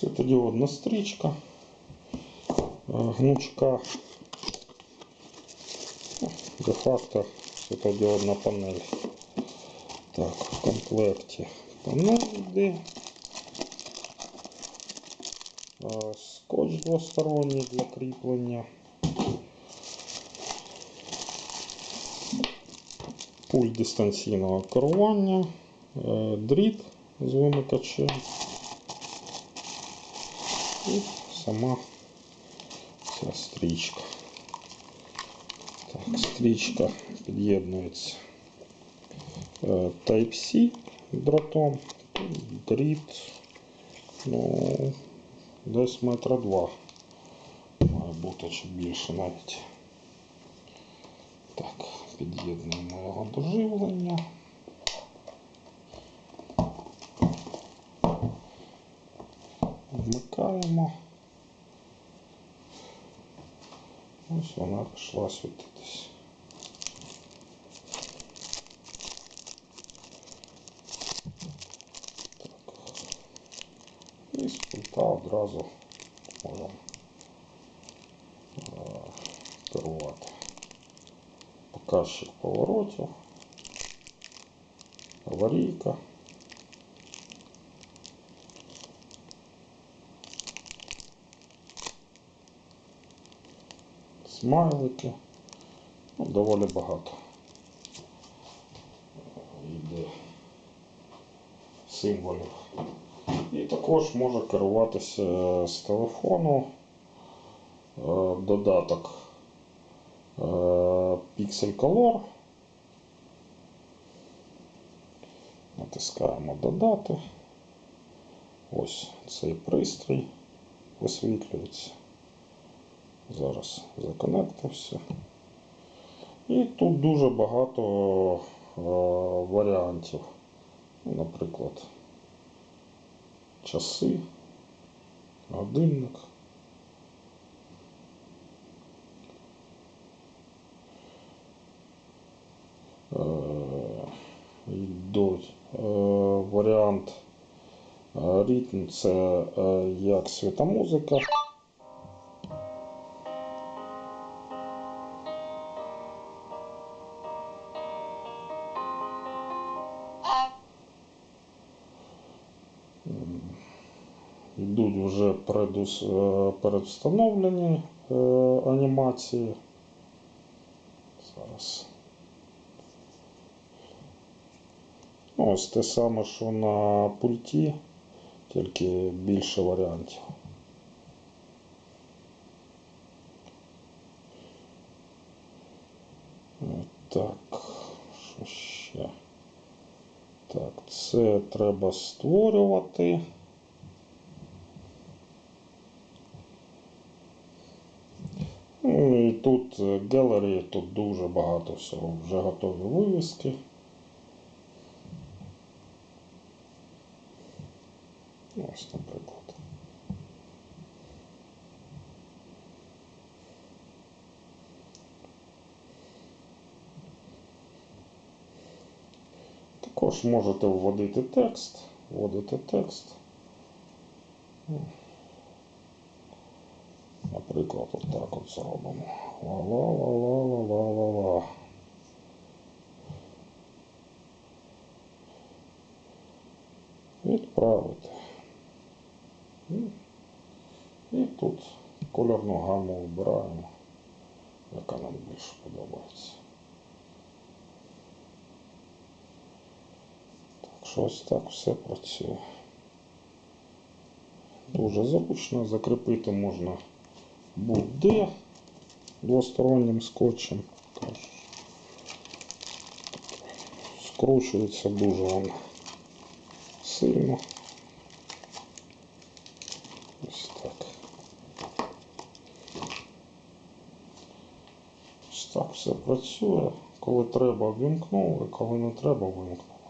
Світодіодна стрічка, е, гнучка, ну, де-факто світодіодна панель. Так, в комплекті панель йде. Скотч двосторонній для кріплення. Пульт дистанційного керування, е, дріт з вимикачем і сама ця стрічка. Так, стрічка під'єднується е, Type-C дротом, дріт, ну, десь метра два має бути чи більше навіть. Так, під'єднуємо його до живлення. Вмикаємо. Ось вона пішла світитись. Так. І з пульта одразу можемо е, керувати. Показчик поворотів, аварійка. Смайлики. Ну, доволі багато. Йде символів. І також може керуватися з телефону е, додаток е, Pixel Color. Натискаємо додати. Ось цей пристрій висвітлюється. Зараз законектився. І тут дуже багато е, варіантів. Наприклад, часи, годинник. Е, Йдуть е, варіант е, ритм це е, як світомузика. Йдуть вже предус, е, передвстановлені е, анімації. Зараз. Ну, ось те саме, що на пульті, тільки більше варіантів. Так, що ще? Так, це треба створювати. Ну і тут е, тут дуже багато всього, вже готові вивіски. Ось, наприклад. Також можете вводити текст, вводити текст. Наприклад, от так от зробимо. Ла-ла-ла-ла-ла-ла-ла-ла. Відправити. І тут кольорну гаму обираємо, яка нам більше подобається. Так що ось так все працює. Дуже зручно, закріпити можна будь-де двостороннім скотчем. Скручується дуже воно сильно. Ось так. Ось так все працює. Коли треба ввімкнули, коли не треба вимкнули.